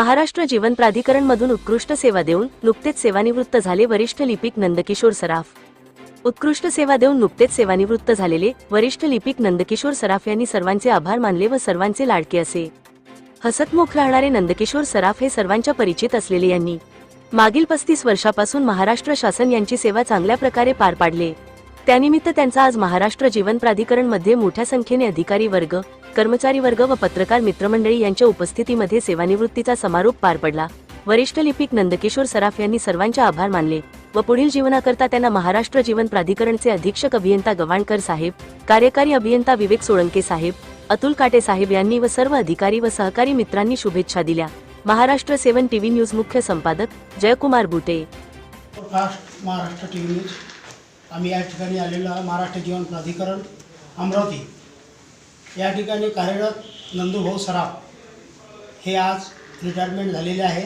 महाराष्ट्र जीवन प्राधिकरणमधून उत्कृष्ट सेवा देऊन नुकतेच सेवानिवृत्त झाले वरिष्ठ लिपिक नंदकिशोर सराफ. उत्कृष्ट सेवा देऊन नुकतेच सेवानिवृत्त झालेले वरिष्ठ लिपिक नंदकिशोर सराफ यांनी सर्वांचे आभार मानले व सर्वांचे लाडके असे. हसतमुख राहणारे नंदकिशोर सराफ हे सर्वांच्या परिचित असलेले यांनी. मागील पस्तीस वर्षापासून महाराष्ट्र शासन यांची सेवा चांगल्या प्रकारे पार पाडले. त्यानिमित्त त्यांचा आज महाराष्ट्र जीवन प्राधिकरणमध्ये मोठ्या संख्येने अधिकारी वर्ग कर्मचारी वर्ग व पत्रकार मित्रमंडळी यांच्या उपस्थितीमध्ये सेवानिवृत्तीचा समारोप पार पडला. वरिष्ठ लिपिक नंदकिशोर सराफ यांनी सर्वांचे आभार मानले व पुढील जीवनाकरता त्यांना महाराष्ट्र जीवन प्राधिकरणचे अधीक्षक अभियंता गव्हाणकर साहेब कार्यकारी अभियंता विवेक सोळंके साहेब अतुल काटे साहेब यांनी व सर्व अधिकारी व सहकारी मित्रांनी शुभेच्छा दिल्या. महाराष्ट्र सेवन टीव्ही न्यूज मुख्य संपादक Jaykumar Bute. Fast Maharashtra TV news. आम्ही या ठिकाणी आलेलो आहे महाराष्ट्र जीवन प्राधिकरण अमरावती. या ठिकाणी कार्यरत नंदूभाऊ सराफ हे आज रिटायरमेंट झालेले आहे.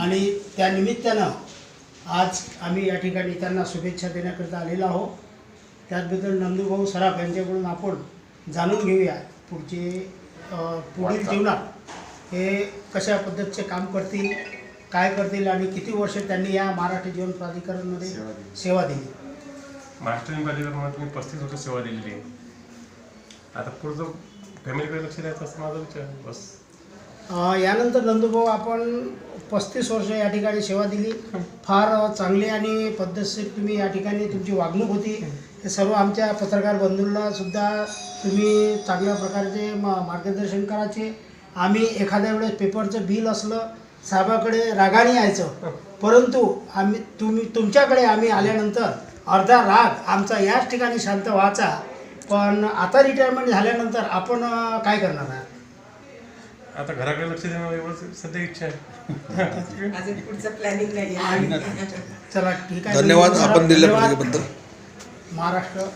आणि त्या निमित्तानं आज आम्ही या ठिकाणी त्यांना शुभेच्छा देण्याकरिता आलेलो आहोत. त्याचबद्दल नंदूभाऊ सराफ यांच्याकडून आपण जाणून घेऊया पुढचे पुढील जीवनात हे कशा पद्धतीचे काम करतील काय करतील आणि किती वर्ष त्यांनी या महाराष्ट्र जीवन प्राधिकरणमध्ये सेवा दिली. महाराष्ट्रीयन प्राधिकरणात मी पस्तीस वर्ष सेवा दिलेली आहे. आता पुढचं फॅमिलीकडे लक्ष द्यायचं असं माझा विचार. आहे. बस यानंतर नंदूभाऊ आपण पस्तीस वर्ष या ठिकाणी सेवा दिली. फार चांगली आणि पद्धतशीर तुम्ही या ठिकाणी तुमची वागणूक होती. हे सर्व आमच्या पत्रकार बंधूंना सुद्धा तुम्ही चांगल्या प्रकारचे मा- मार्गदर्शन करायचे. आम्ही एखाद्या वेळेस पेपरचं बिल असलं साहेबाकडे रागाने यायचं. परंतु आम्ही तुम्ही तुमच्याकडे आम्ही आल्यानंतर अर्धा राग आमचा याच ठिकाणी शांत व्हायचा. पण आता रिटायरमेंट झाल्यानंतर आपण काय करणार आहात आता घराकडे लक्ष देणं एवढंच सध्या इच्छा आहे. अजून पुढचं प्लॅनिंग नाही आहे. चला ठीक आहे. धन्यवाद. आपण धन्यवाद. दिल्या प्रतिकेबद्दल महाराष्ट्र.